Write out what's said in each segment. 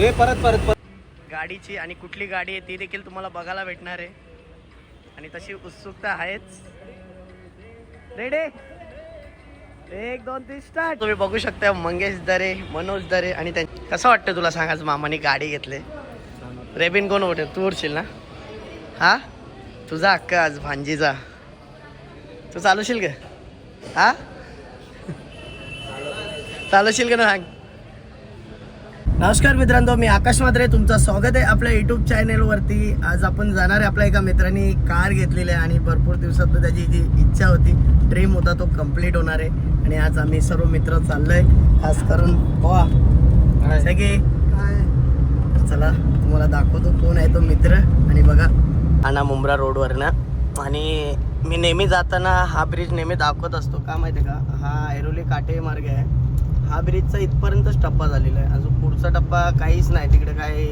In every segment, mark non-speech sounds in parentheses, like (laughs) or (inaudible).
हे परत परत परत. गाडीची आणि कुठली गाडी आहे ती देखील तुम्हाला बघायला भेटणार आहे. आणि तशी उत्सुकता आहेच. रेडे एक दोन तीन स्टार्ट तुम्ही बघू शकता मंगेश दरे मनोज दरे आणि त्यां कसं वाटतं तुला सांगायचं आज मामाने गाडी घेतले? रेबिन कोण उठे तू उडशील ना? हा? तुझा हक्क आज भांजीचा. तू चालूशील का? हा? चालूशील का ना सांग नमस्कार मित्रांनो मी आकाश मात्रे तुमचं स्वागत आहे आपल्या युट्यूब चॅनेलवरती आज आपण जाणार आहे आपल्या एका मित्राने कार घेतलेली आहे आणि भरपूर दिवसात त्याची जी इच्छा होती ड्रीम होता तो कंप्लीट होणार आहे. आणि आज आम्ही सर्व मित्र चाललोय. खास करून वा सगळे चला तुम्हाला दाखवतो कोण आहे तो मित्र. आणि बघा आणा मुंब्रा रोडवर ना आणि मी नेहमी जाताना हा ब्रिज नेहमी दाखवत असतो. का माहिती आहे का? हा ऐरोली काटे मार्ग आहे. हा ब्रिजचा इथपर्यंतच टप्पा झालेला आहे. अजून पुढचा टप्पा काहीच नाही. तिकडे काय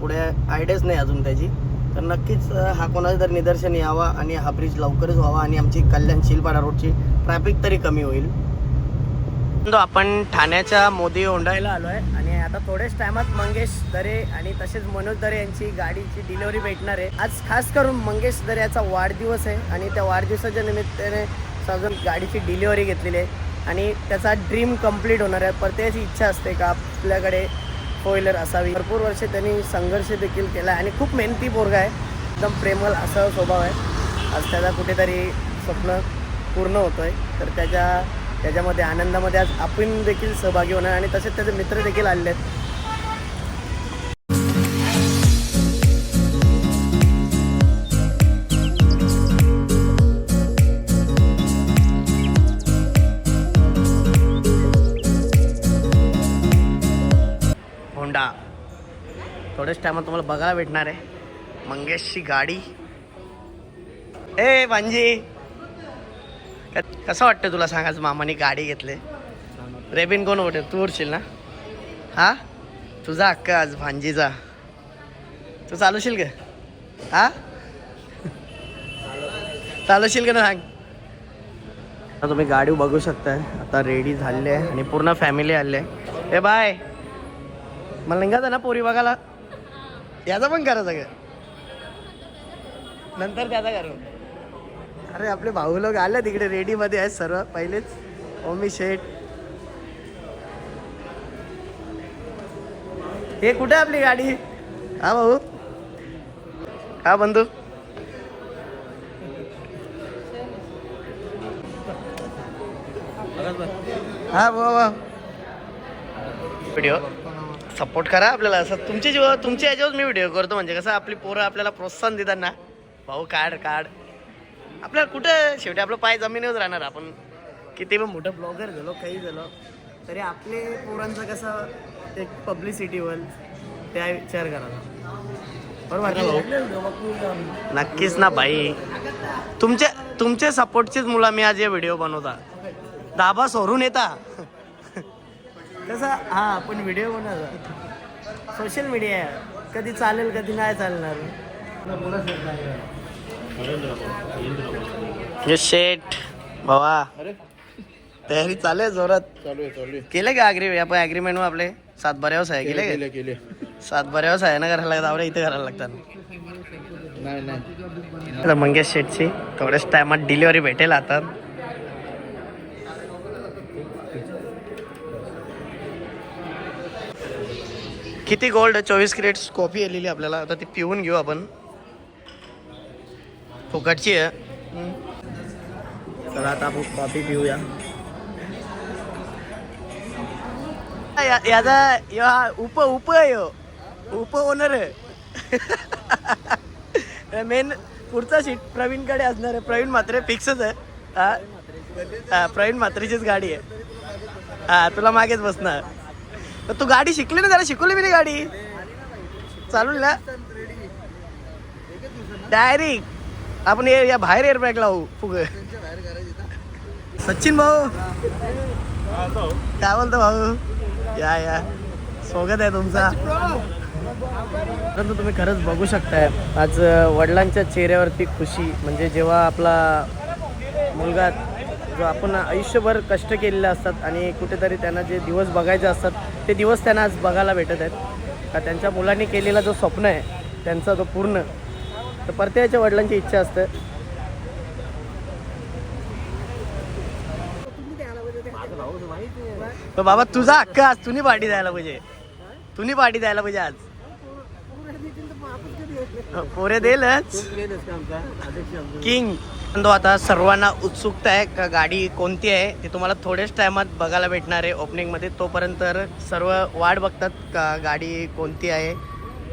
पुढे आयडियाच नाही अजून त्याची. तर नक्कीच हा कोणाचं तर निदर्शन यावा आणि हा ब्रिज लवकरच व्हावा आणि आमची कल्याण शिलपाडा रोडची ट्रॅफिक तरी कमी होईल. तो आपण ठाण्याच्या मोदी ओंडायला आलो आहे आणि आता थोड्याच टायमात मंगेश दरे आणि तसेच मनोज दरे यांची गाडीची डिलिव्हरी भेटणार आहे. आज खास करून मंगेश दरे याचा वाढदिवस आहे आणि त्या वाढदिवसाच्या निमित्ताने सगळं गाडीची डिलिव्हरी घेतलेली आहे. आणि त्याचा ड्रीम कंप्लीट होणार आहे. प्रत्येकाची इच्छा असते का? आपल्याकडे फोर व्हीलर असावी. भरपूर वर्षे त्यांनी संघर्ष देखील केला आहे. आणि खूप मेहनती पोरगा आहे. एकदम प्रेमल असा स्वभाव आहे. आज त्याचा कुठेतरी स्वप्न पूर्ण होतोय. तर त्याच्या त्याच्यामध्ये आनंदामध्ये आज आपण देखील सहभागी होणार. आणि तसेच त्याचे मित्र देखील आलेले आहेत. नेक्स्ट टायमात तुम्हाला बघायला भेटणार आहे. मंगेशची गाडी. ए भांजी कसं वाटतं तुला सांग आज मामाने गाडी घेतले. रेबिन कोण उठे तू उडशील ना? हा? तुझा हक्क आज भांजीचा तू चालूशील का? हा? चालूशील का ना सांग? आता तुम्ही गाडी बघू शकताय. आता रेडी झालेली आहे आणि पूर्ण फॅमिली आली आहे. ए बाय. मला निघायचं ना पोरी बघायला? याचा पण करा सगळं. नंतर त्याचा करू. अरे आपले भाऊ लोक आले तिकडे रेडीमध्ये आहेत सर्व पहिलेच. ओमी शेठ. हे कुठे आपली गाडी? हा भाऊ. हा बंधू. हा भाऊ व्हिडिओ सपोर्ट करा आपल्याला. असं तुमच्या जीवा तुमच्या याच्यावर मी व्हिडिओ करतो म्हणजे कसं आपली पोरं आपल्याला प्रोत्साहन देतात ना. भाऊ काढ काढ. आपल्याला कुठं शेवटी आपलं पाय जमिनीवर राहणार. आपण किती पण मोठं ब्लॉगर झालो काही झालो तरी आपले पोरांचं कसं एक पब्लिसिटी होईल त्या विचार करा बरोबर नक्कीच ना भाई तुमच्या तुमच्या सपोर्टचीच मुलं मी आज हे व्हिडिओ बनवता. दाबा सोडून येता. कसं हा आपण व्हिडिओ बनवता सोशल मीडिया कधी चालेल कधी नाही चालणार. ये शेट भावा. तयारी चालू आहे जोरात. चालू आहे चालू आहे. केले का अग्री आपण अग्रीमेंट आपले. सात बऱ्यावस आहे केले केले सात बऱ्यावस आहे ना करायला लागतात. आवडे इथे करायला लागतात. नाही नाही. आता मंगेश शेटची थोड्याच टायमात डिलिव्हरी भेटेल आता. किती गोल्ड चोवीस क्रेट्स कॉफी आलेली आपल्याला. आता ती पिऊन घेऊ आपण. फुकटची आहे. तर आता आपण कॉफी पिऊया. या- याचा या उप उप आहे ह्यो. उप ओनर आहे. (laughs) मेन पुढचा सीट प्रवीणकडे असणार आहे. प्रवीण मात्रे फिक्सच आहे. हा? हा प्रवीण मात्रेचीच गाडी आहे. हा तुला मागेच बसणार. तर तू गाडी शिकली ना जरा शिकवली मी गाडी. चालू ना डायरेक्ट आपण या बाहेर एअरबॅग लावू फुग. सचिन भाऊ. काय बोलतो भाऊ? या या. स्वागत आहे तुमचा. परंतु तुम्ही खरंच बघू शकताय आज वडिलांच्या चेहऱ्यावरती खुशी म्हणजे जेव्हा आपला मुलगा जो आपण आयुष्यभर कष्ट केलेले असतात आणि कुठेतरी त्यांना जे दिवस बघायचे असतात ते दिवस त्यांना आज बघायला भेटत आहेत. का त्यांच्या मुलांनी केलेला जो स्वप्न आहे त्यांचा तो पूर्ण. तर प्रत्येकाच्या वडिलांची इच्छा असते. तर बाबा तुझा हक्क आज तुम्ही पार्टी द्यायला पाहिजे. तुम्ही पार्टी द्यायला पाहिजे आज. पोरे देलच. किंग. तो आता सर्वांना उत्सुकता आहे का गाडी कोणती आहे ते तुम्हाला थोड्याच टायमात बघायला भेटणार आहे. ओपनिंगमध्ये तोपर्यंत सर्व वाट बघतात का गाडी कोणती आहे.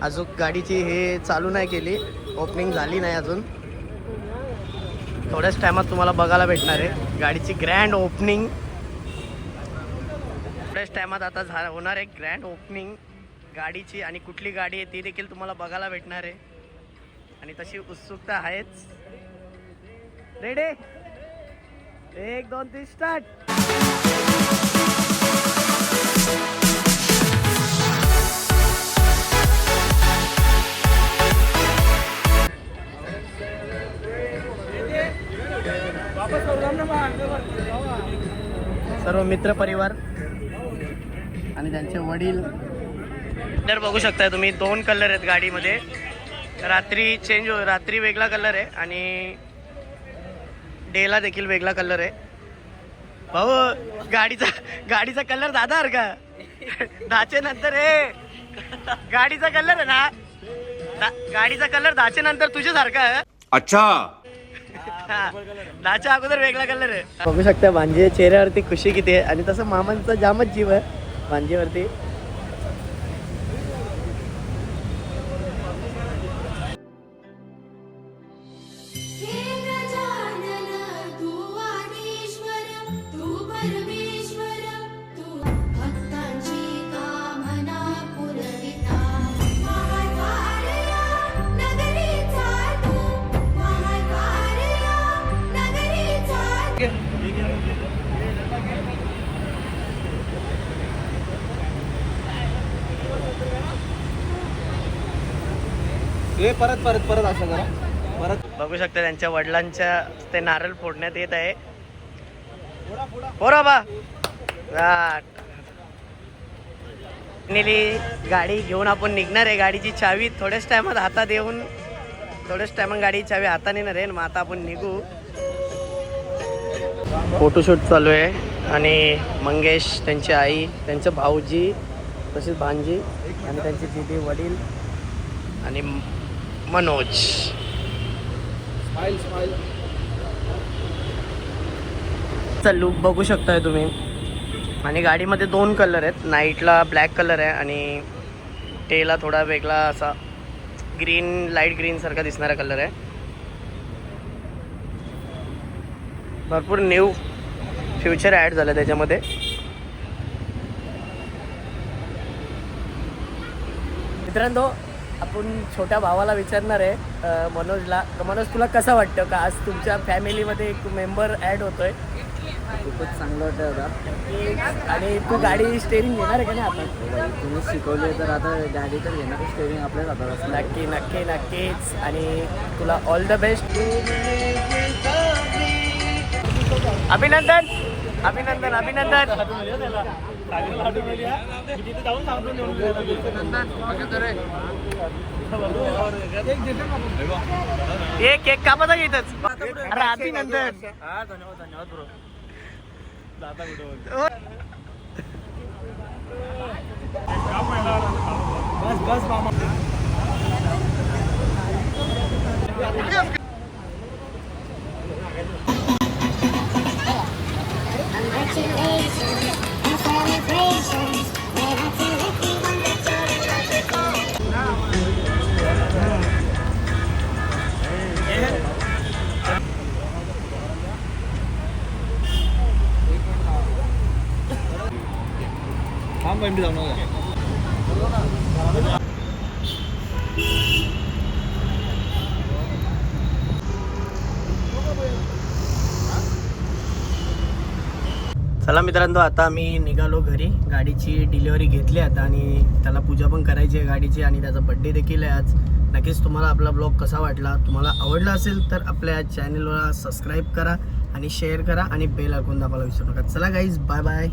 अजून गाडीची हे चालू नाही केली. ओपनिंग झाली नाही अजून. थोड्याच टायमात तुम्हाला बघायला भेटणार आहे. गाडीची ग्रँड ओपनिंग थोड्याच टायमात आता झा होणार आहे ग्रँड ओपनिंग गाडीची आणि कुठली गाडी आहे ती देखील तुम्हाला बघायला भेटणार आहे. आणि तशी उत्सुकता आहेच. रेडी एक दोन तीन स्टार्ट सर्व मित्र परिवार आणि त्यांचे वडील. कलर बघू शकताय तुम्ही. दोन कलर आहेत गाडीमध्ये. रात्री चेंज हो रात्री वेगळा कलर आहे आणि डेला देखील वेगळा कलर आहे. भाऊ गाडीचा गाडीचा कलर दादा का? दहाचे नंतर हे गाडीचा कलर आहे ना? दा- गाडीचा कलर दहाचे नंतर तुझ्यासारखा आहे अच्छा. हा, दहाच्या अगोदर वेगळा कलर आहे. बघू शकता भांजे चेहऱ्यावरती खुशी किती आहे. आणि तसं मामांचा जामच जीव आहे. भांजेवरती हे परत परत परत असं करा. परत. बघू शकता त्यांच्या वडिलांच्या ते नारळ फोडण्यात येत आहे. बा. नेली गाडी घेऊन आपण निघणार आहे. गाडीची चावी थोड्याच टायमात हातात येऊन थोड्याच टायमात गाडीची चावी हातात येणार आहे. मग आता आपण निघू. फोटोशूट चालू आहे. आणि मंगेश त्यांची आई त्यांचं भाऊजी तसेच भांजी आणि त्यांचे दिदी वडील आणि मनोज. स्माइल लुक बघू शकताय तुम्ही. आणि गाडीमध्ये दोन कलर आहेत. नाईटला ब्लॅक कलर आहे आणि टेला थोडा वेगळा असा ग्रीन लाइट ग्रीन सारखा दिसणारा कलर आहे. भरपूर न्यू फ्युचर ॲड झालं त्याच्यामध्ये. मित्रांनो आपण छोट्या भावाला विचारणार आहे मनोजला. तर मनोज तुला कसं वाटतं का? आज तुमच्या फॅमिलीमध्ये एक मेंबर ॲड होतोय. खूपच चांगलं वाटतं आता आणि तू गाडी स्टेरिंग घेणार आहे का नाही आपण तुम्ही शिकवले तर आता गाडी तर घेणार स्टेरिंग आपल्याच हातात नक्की नक्की नक्कीच. आणि तुला ऑल द बेस्ट अभिनंदन अभिनंदन अभिनंदन एक एक कापत येतच अरे अभिनंदन धन्यवाद धन्यवाद बस बस मामा 다음 거입니다, 오늘. चला मित्रांनो आता मी निघालो घरी. गाडीची डिलिव्हरी घेतली आता आणि त्याला पूजा पण करायची आहे गाडीची आणि त्याचा बड्डे देखील आहे आज. नक्कीच तुम्हाला आपला ब्लॉग कसा वाटला तुम्हाला आवडला असेल तर आपल्या चॅनलला सबस्क्राईब करा आणि शेअर करा आणि बेल ऐकून दाबायला विसरू नका. चला गाईज बाय बाय